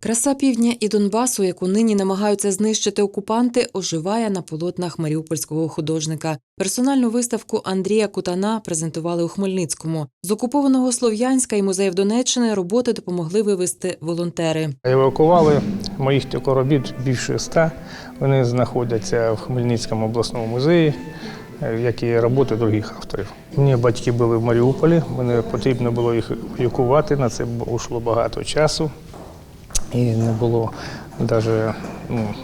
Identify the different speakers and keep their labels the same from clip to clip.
Speaker 1: Краса півдня і Донбасу, яку нині намагаються знищити окупанти, оживає на полотнах маріупольського художника. Персональну виставку Андрія Кутана презентували у Хмельницькому. З окупованого Слов'янська і музеїв Донеччини роботи допомогли вивезти волонтери.
Speaker 2: Евакували моїх робіт більше ста. Вони знаходяться в Хмельницькому обласному музеї, як і роботи других авторів. Мені батьки були в Маріуполі, мені потрібно було їх евакувати, на це йшло багато часу. І не було навіть ну,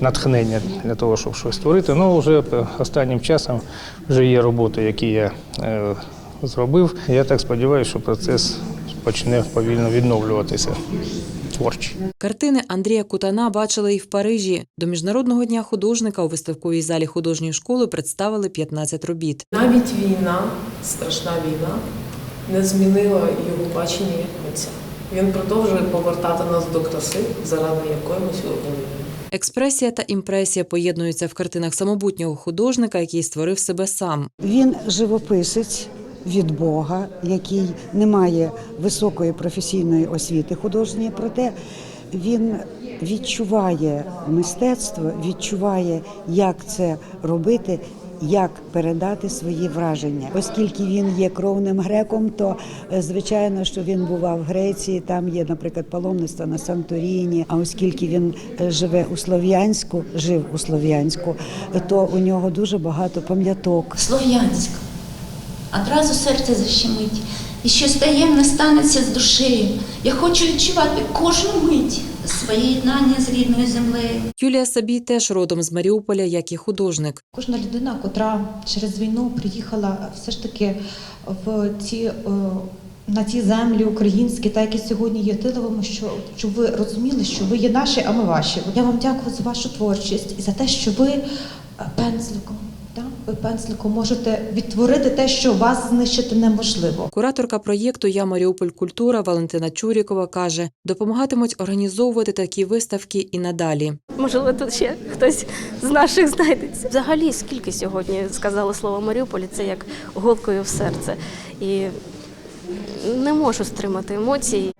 Speaker 2: натхнення для того, щоб щось створити. Ну, вже останнім часом вже є роботи, які я е, зробив. Я так сподіваюся, що процес почне повільно відновлюватися творчий.
Speaker 1: Картини Андрія Кутана бачили і в Парижі. До міжнародного дня художника у виставковій залі художньої школи представили 15 робіт.
Speaker 3: Навіть війна, страшна війна, не змінила його бачення як митця. Він продовжує повертати нас до краси, заради якої ми сьогодні живемо.
Speaker 1: Експресія та імпресія поєднуються в картинах самобутнього художника, який створив себе сам.
Speaker 4: Він живописець від Бога, який не має високої професійної освіти художньої, проте він відчуває мистецтво, відчуває, як це робити. Як передати свої враження, оскільки він є кровним греком, то е, звичайно, що він бував в Греції. Там є, наприклад, паломництво на Санторіні. А оскільки він е, живе у Слов'янську, жив у Слов'янську, то у нього дуже багато пам'яток
Speaker 5: Слов'янськ. Одразу серце защемить. І щось таємне станеться з душею. Я хочу відчувати кожну мить своє єднання з рідною землею.
Speaker 1: Юлія Сабій теж родом з Маріуполя, як і художник.
Speaker 6: Кожна людина, котра через війну приїхала все ж таки в ці е, на ті землі українські, та які сьогодні є тиловими, що щоб ви розуміли, що ви є наші, а ми ваші. Я вам дякую за вашу творчість і за те, що ви пензликом. Так, ви пензликом можете відтворити те, що вас знищити неможливо.
Speaker 1: Кураторка проєкту Я Маріуполь Культура Валентина Чурікова каже, допомагатимуть організовувати такі виставки і надалі.
Speaker 7: Можливо, тут ще хтось з наших знайдеться. Взагалі, скільки сьогодні сказали слово Маріуполі, це як голкою в серце. І не можу стримати емоцій.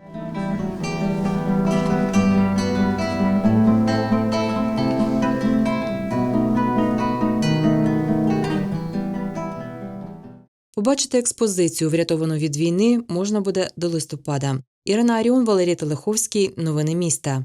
Speaker 1: Побачити експозицію, врятовану від війни, можна буде до листопада. Ірина Аріон, Валерій Телеховський. Новини міста.